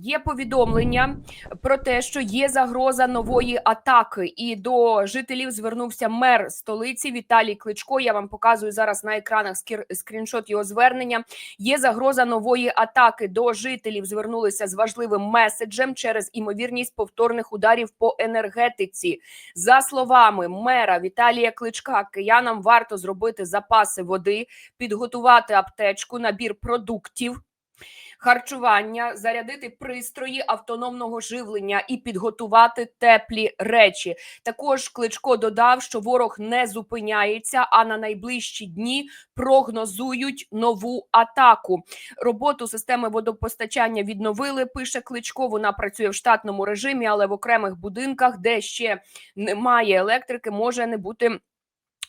Є повідомлення про те, що є загроза нової атаки, і до жителів звернувся мер столиці Віталій Кличко. Я вам показую зараз на екранах скріншот його звернення. Є загроза нової атаки. До жителів звернулися з важливим меседжем через імовірність повторних ударів по енергетиці. За словами мера Віталія Кличка, киянам варто зробити запаси води, підготувати аптечку, набір продуктів харчування, зарядити пристрої автономного живлення і підготувати теплі речі. Також Кличко додав, що ворог не зупиняється, а на найближчі дні прогнозують нову атаку. Роботу системи водопостачання відновили. Пише Кличко. Вона працює в штатному режимі, але в окремих будинках, де ще немає електрики, може не бути.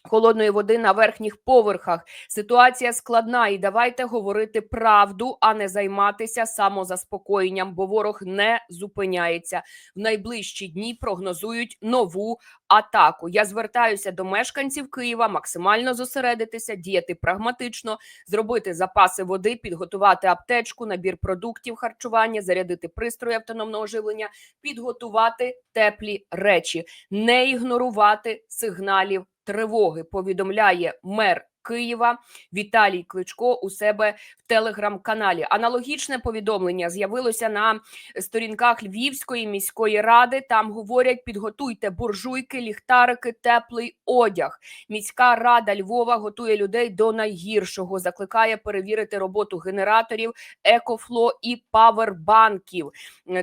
Холодної води на верхніх поверхах ситуація складна, і давайте говорити правду, а не займатися самозаспокоєнням, бо ворог не зупиняється. В найближчі дні прогнозують нову атаку. Я звертаюся до мешканців Києва максимально зосередитися, діяти прагматично, зробити запаси води, підготувати аптечку, набір продуктів харчування, зарядити пристрої автономного живлення, підготувати теплі речі, не ігнорувати сигналів тривоги. Повідомляє мер Києва Віталій Кличко у себе в телеграм-каналі. Аналогічне повідомлення з'явилося на сторінках Львівської міської ради. Там говорять: підготуйте буржуйки, ліхтарики, теплий одяг. Міська рада Львова готує людей до найгіршого. Закликає перевірити роботу генераторів, екофло і павербанків.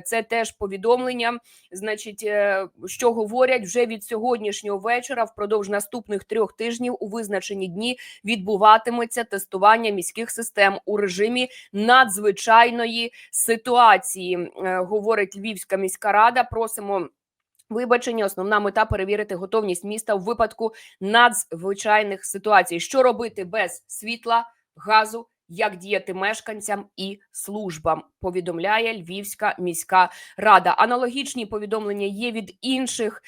Це теж повідомлення. Значить, е, що говорять вже від сьогоднішнього вечора, впродовж наступних трьох тижнів у визначені дні відбуватиметься тестування міських систем у режимі надзвичайної ситуації. Е, Говорить Львівська міська рада. Просимо. Вибачення, основна мета перевірити готовність міста в випадку надзвичайних ситуацій. Що робити без світла, газу, як діяти мешканцям і службам, повідомляє Львівська міська рада. Аналогічні повідомлення є від інших,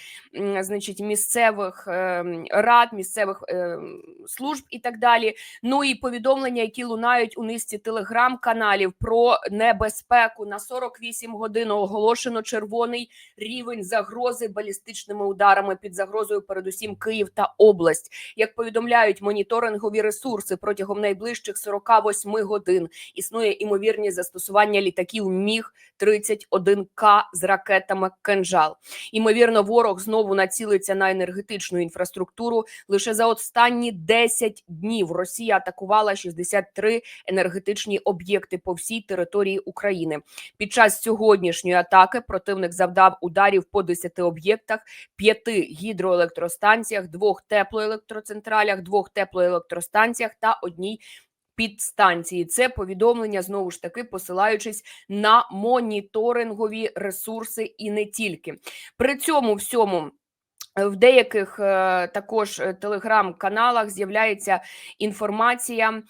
значить, місцевих ем, рад, місцевих ем, служб і так далі. Ну і повідомлення, які лунають у низці телеграм-каналів про небезпеку на 48 годин оголошено червоний рівень загрози балістичними ударами під загрозою, передусім Київ та область. Як повідомляють моніторингові ресурси протягом найближчих 48 годин існує імовірність застосування літаків Міг 31 К з ракетами Кенжал. Імовірно, ворог знову націлиться на енергетичну інфраструктуру. Лише за останні 10 днів Росія атакувала 63 енергетичні об'єкти по всій території України. Під час сьогоднішньої атаки противник завдав ударів по 10 об'єктах, 5 гідроелектростанціях, двох теплоелектроцентралях, двох теплоелектростанціях та одній підстанції. Це повідомлення знову ж таки посилаючись на моніторингові ресурси і не тільки при цьому всьому. В деяких е, також е, телеграм-каналах з'являється інформація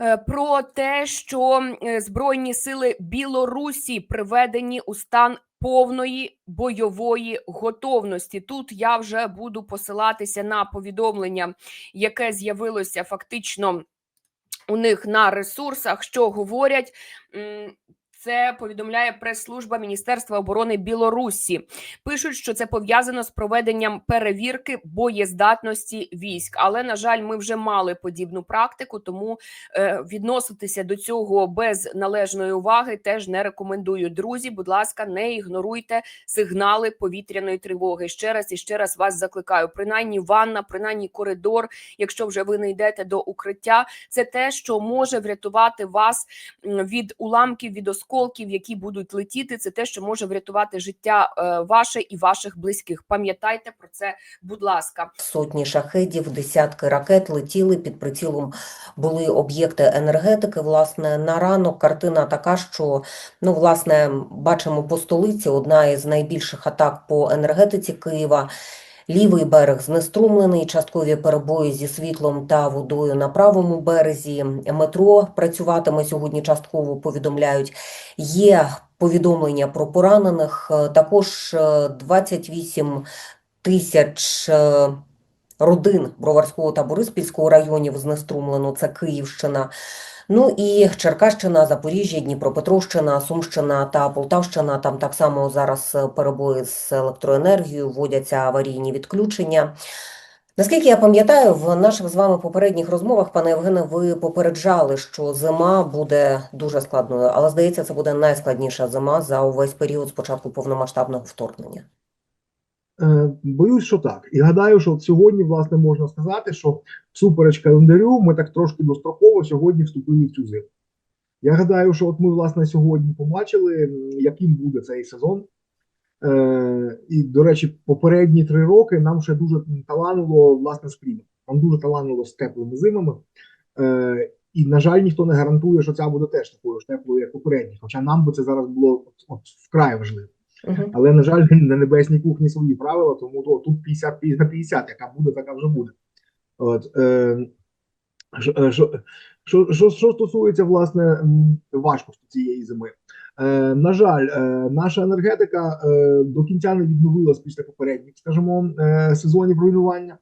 е, про те, що е, Збройні сили Білорусі приведені у стан повної бойової готовності. Тут я вже буду посилатися на повідомлення, яке з'явилося фактично у них на ресурсах, що говорять. Це повідомляє прес-служба Міністерства оборони Білорусі. Пишуть, що це пов'язано з проведенням перевірки боєздатності військ. Але на жаль, ми вже мали подібну практику, тому е, відноситися до цього без належної уваги теж не рекомендую. Друзі, будь ласка, не ігноруйте сигнали повітряної тривоги. Ще раз і ще раз вас закликаю. Принаймні ванна, принаймні коридор. Якщо вже ви не йдете до укриття, це те, що може врятувати вас від уламків, від осколків, які будуть летіти. Це те, що може врятувати життя е, ваше і ваших близьких. Пам'ятайте про це, будь ласка. Сотні шахедів, десятки ракет летіли під прицілом були об'єкти енергетики. Власне, на ранок картина така, що ну, власне, бачимо по столиці одна із найбільших атак по енергетиці Києва. Лівий берег знеструмлений, часткові перебої зі світлом та водою на правому березі. Метро працюватиме сьогодні. Частково повідомляють. Є повідомлення про поранених. Е, Також е, 28 тисяч е, родин Броварського та Бориспільського районів знеструмлено. Це Київщина. Ну і Черкащина, Запоріжжя, Дніпропетровщина, Сумщина та Полтавщина. Там так само зараз перебої з електроенергією, вводяться аварійні відключення. Наскільки я пам'ятаю, в наших з вами попередніх розмовах, пане Євгене, ви попереджали, що зима буде дуже складною, але здається, це буде найскладніша зима за увесь період з початку повномасштабного вторгнення. Е, Боюсь, що так. І гадаю, що от сьогодні, власне, можна сказати, що всупереч календарю ми так трошки достроково сьогодні вступили в цю зиму. Я гадаю, що от ми, власне, сьогодні побачили, яким буде цей сезон. Е, і, до речі, попередні три роки нам ще дуже таланило, власне, з кліматом. Нам дуже таланило з теплими зимами. Е, і, на жаль, ніхто не гарантує, що ця буде теж такою ж теплою, як попередні. Хоча нам би це зараз було от, от вкрай важливо. Угу. Але, на жаль, на небесній кухні свої правила, тому то, тут 50 на 50, яка буде, така вже буде. От, е, що, е, що, що, що, стосується власне важкості цієї зими, е, на жаль, е, наша енергетика е, до кінця не відновилась після попередніх, скажімо, е, сезонів руйнування.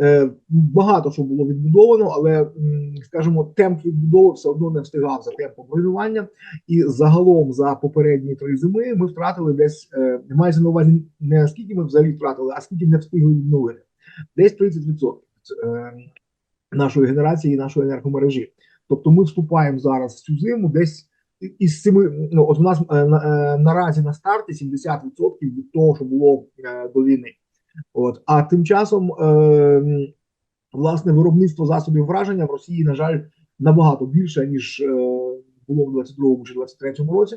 Е, багато що було відбудовано, але, скажімо, темп відбудови все одно не встигав за темпом руйнування. І загалом за попередні три зими ми втратили десь е, мається на увазі не скільки ми взагалі втратили, а скільки не встигли відновити. Десь 30% е, нашої генерації, і нашої енергомережі. Тобто ми вступаємо зараз в цю зиму десь із семи. Ну от у нас на, наразі на старті 70% від того, що було до війни. От а тим часом, е, власне, виробництво засобів враження в Росії, на жаль, набагато більше ніж е, було в 22-му чи 23-му році.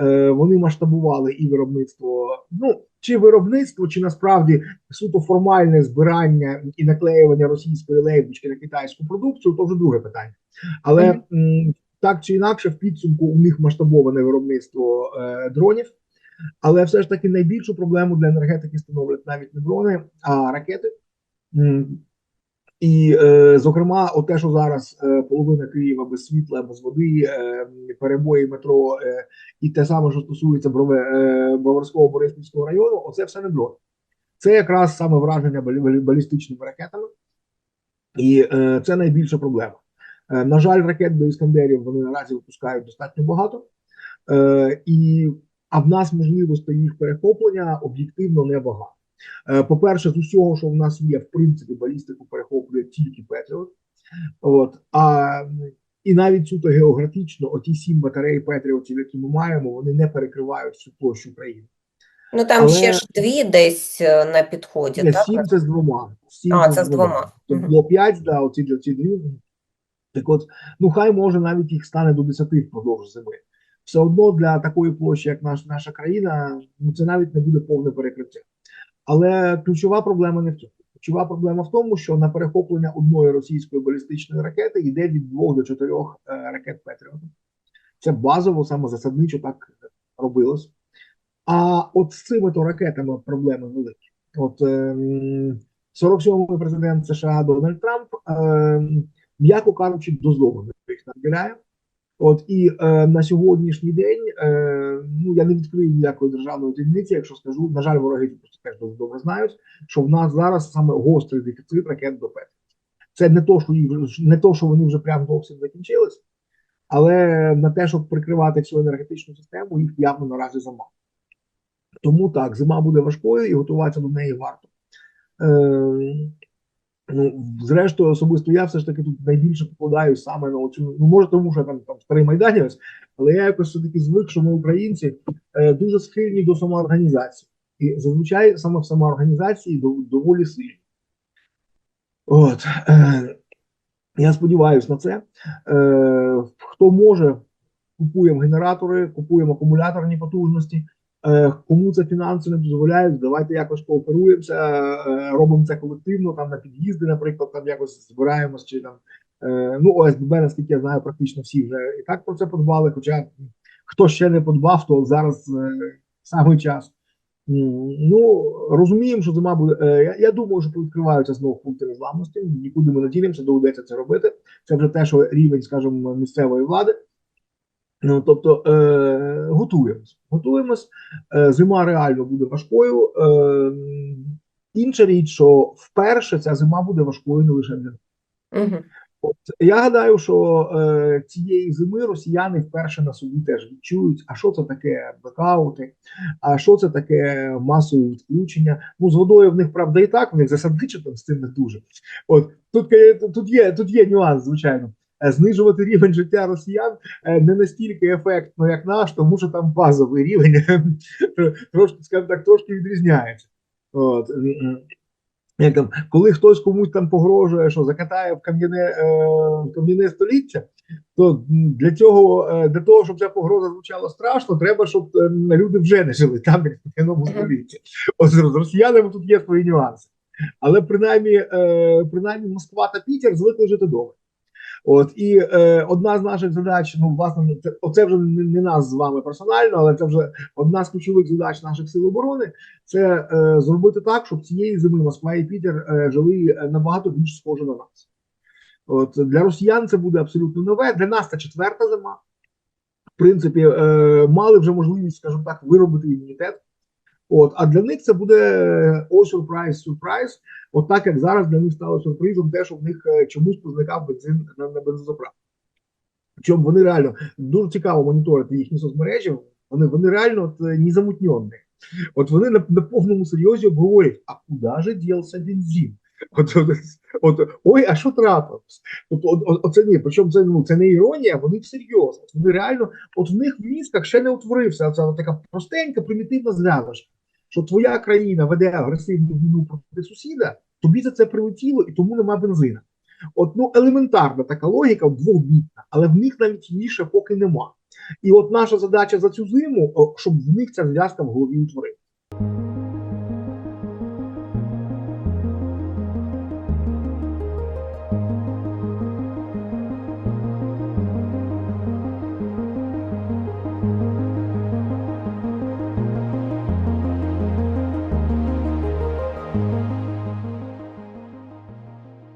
Е, вони масштабували і виробництво. Ну чи виробництво, чи насправді суто формальне збирання і наклеювання російської лейбочки на китайську продукцію, то вже друге питання. Але м, так чи інакше, в підсумку у них масштабоване виробництво е, дронів. Але все ж таки найбільшу проблему для енергетики становлять навіть не дрони, а ракети. І, е, зокрема, те, що зараз е, половина Києва без світла, без води, е, перебої метро, і те саме, що стосується Броварського Бориспільського району, оце все не дрон. Це якраз саме враження балі- балі- балістичними ракетами, і це найбільша проблема. На жаль, ракет до іскандерів вони наразі випускають достатньо багато, і а в нас можливостей їх перехоплення об'єктивно небагато. Е, По-перше, з усього, що в нас є, в принципі, балістику перехоплює тільки Петріот. От а і навіть суто географічно, оті сім батарей Петріотів, які ми маємо, вони не перекривають всю площу України. Ну там Але- ще ж дві десь е, на підході, Ні, так? сім це з двома. Сім А, це з двома. Мгм. було п'ять, да, оці, оці дві. Так от, ну хай може навіть їх стане до 10 впродовж зими. Все одно для такої площі, як наш, наша країна, ну це навіть не буде повне перекриття. Але ключова проблема не в цьому. Ключова проблема в тому, що на перехоплення одної російської балістичної ракети йде від двох до чотирьох е, ракет Петріот. Це базово, саме засадничо так робилось. А от з цими то ракетами проблеми великі. От ем, 47-й президент США Дональд Трамп, ем, м'яко кажучи, дозволено їх наділяє. От і е, на сьогоднішній день е, ну я не відкрию ніякої державної таємниці, якщо скажу, на жаль, вороги просто теж дуже добре знають, що в нас зараз саме гострий дефіцит ракет до Петрі. Це не то, що їх не то, що вони вже прям зовсім закінчились, але на те, щоб прикривати всю енергетичну систему, їх явно наразі замало. Тому так, зима буде важкою і готуватися до неї варто. Е, ну, зрештою, особисто я все ж таки тут найбільше покладаю саме на оцю. Ну, може, тому що я там, там старий майданець, але я якось все-таки звик, що ми, українці, е, дуже схильні до самоорганізації. І зазвичай саме в самоорганізації дов- доволі сильні. От. Е, я сподіваюся на це. Е, хто може, купуємо генератори, купуємо акумуляторні потужності. Е, Кому це фінанси не дозволяють, давайте якось кооперуємося, е, робимо це колективно, там на під'їзди, наприклад, там якось збираємось чи там. е, Ну, ОСББ, наскільки я знаю, практично всі вже і так про це подбали. Хоча хто ще не подбав, то зараз саме час. Ну розуміємо, що зима буде. Я, я думаю, що відкриваються знову пункти незламності. Нікуди ми не ділимося, доведеться це робити. Це вже те, що рівень, скажімо, місцевої влади. Ну, тобто е, готуємось. Готуємось. Е, зима реально буде важкою. Е, інша річ, що вперше ця зима буде важкою не лише для нас. Угу. От, я гадаю, що е, цієї зими росіяни вперше на собі теж відчують, а що це таке блекаути, а що це таке масові відключення. Ну, з водою в них, правда, і так, в них засадничено з цим не дуже. От тут, е, тут, є, тут є нюанс, звичайно. Е, Знижувати рівень життя росіян е, не настільки ефектно, як наш, тому що там базовий рівень трошки, скажімо так, трошки відрізняється. От. Як там, коли хтось комусь там погрожує, що закатає в кам'яне е, кам'яне століття, то для цього, е, для того, щоб ця погроза звучала страшно, треба, щоб е, люди вже не жили там, як в кам'яному столітті. От з з росіянами тут є свої нюанси. Але принаймні, е, принаймні Москва та Пітер звикли жити добре. От і е, одна з наших задач, ну власне, це оце вже не, не нас з вами персонально, але це вже одна з ключових задач наших сил оборони. Це е, зробити так, щоб цієї зими Москва і Пітер е, жили е, набагато більш схоже на нас. От для росіян це буде абсолютно нове. Для нас це четверта зима. В принципі, е, мали вже можливість, скажімо так, виробити імунітет. От, а для них це буде о сюрприз, сюрприз. От так як зараз для них стало сюрпризом, те, що в них е, чомусь позникав бензин на, на бензозаправці. Причому вони реально дуже цікаво моніторити їхні соцмережі. Вони, вони реально от, е, незамутнені. От вони на, на повному серйозі обговорюють, а куди же ділся бензин? От, от, от, ой, а що трапилось? Тобто, от, от, оце ні, причому це, ну, це не іронія, вони всерйоз. От Вони реально, от в них в мізках ще не утворився ця така простенька, примітивна зв'язочка, що твоя країна веде агресивну війну проти сусіда, тобі за це прилетіло і тому нема бензина. От ну елементарна така логіка, двобітна, але в них навіть ще поки нема. І от наша задача за цю зиму, щоб в них ця зв'язка в голові утворилася.